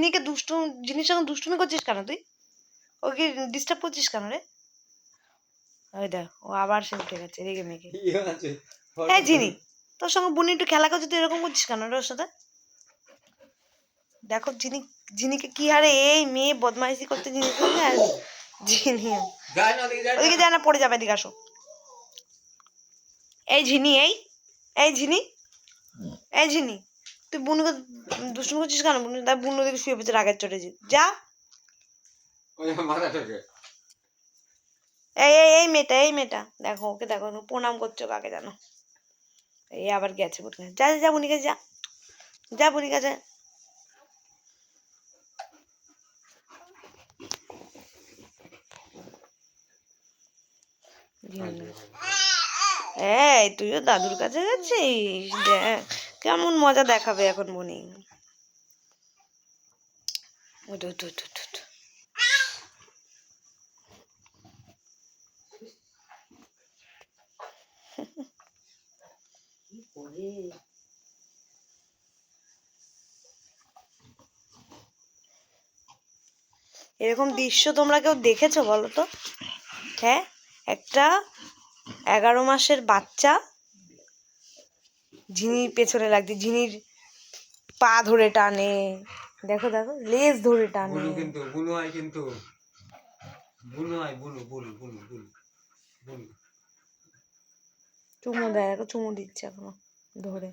হিনিকে দুষ্টু জিনিস সঙ্গে দুষ্টুমি করছিস কেন তুই? ওকে ডিস্টার্ব করছিস কেন রে? ওই দেখ ও আবার সে উঠে গেছে রেগে মেগে হ্যাঁ জিনি তোর সঙ্গে বুনি একটু খেলা করছে তুই এরকম করছিস কেন রে ওর সাথে? দেখো জিনি জিনিকে কি হারে এই মেয়ে বদমাইশি করতে জিনিস আর ঝিনি ওদিকে যায় না। পড়ে যাবে এদিকে আসো। এই ঝিনি এই এই ঝিনি এই ঝিনি তুই বুনুকে দুষ্টুমি করছিস কেন? বুনু তাই বুনু দিকে শুয়ে পেয়েছে রাগের চড়ে যা। এই এই এই মেয়েটা এই মেয়েটা। দেখো ওকে দেখো প্রণাম করছ কাকে জানো? এই আবার গেছে বুনি যা যা, বুনি কাছে যা। যা বুনি কাছে এই তুইও দাদুর কাছে গেছিস? দেখ। কেমন মজা দেখাবে এখন উঠ। এরকম দৃশ্য তোমরা কেউ দেখেছ বলো তো? হ্যাঁ? একটা এগারো মাসের বাচ্চা ঝিনির পেছনে লাগছে ঝিনির পা ধরে টানে। দেখো দেখো লেজ ধরে টানে। বুলু কিন্তু বুলু আয় কিন্তু। বুলু আয় Bulu blue blue blue blue. চুমু দেয় দেখো চুমু দিচ্ছে এখনও ধরে।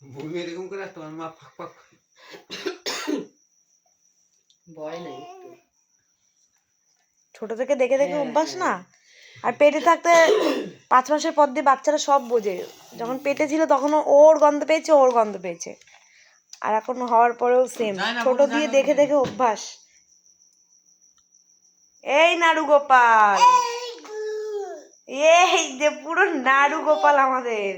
বুলু এরকম করে তোমার মা ফাক ফাক। ভয় নাই একটু। ছোট থেকে দেখে দেখে অভ্যাস না। আর পেটে থাকতে পাঁচ মাসের পর দিয়ে বাচ্চারা সব বোঝে। যখন পেটে ছিল তখনও ওর গন্ধ পেয়েছে ওর গন্ধ পেয়েছে। আর এখন হওয়ার পরেও সেম ছোট দিয়ে দেখে দেখে অভ্যাস। এই নাড়ু গোপাল এই যে পুরো নাড়ু গোপাল আমাদের।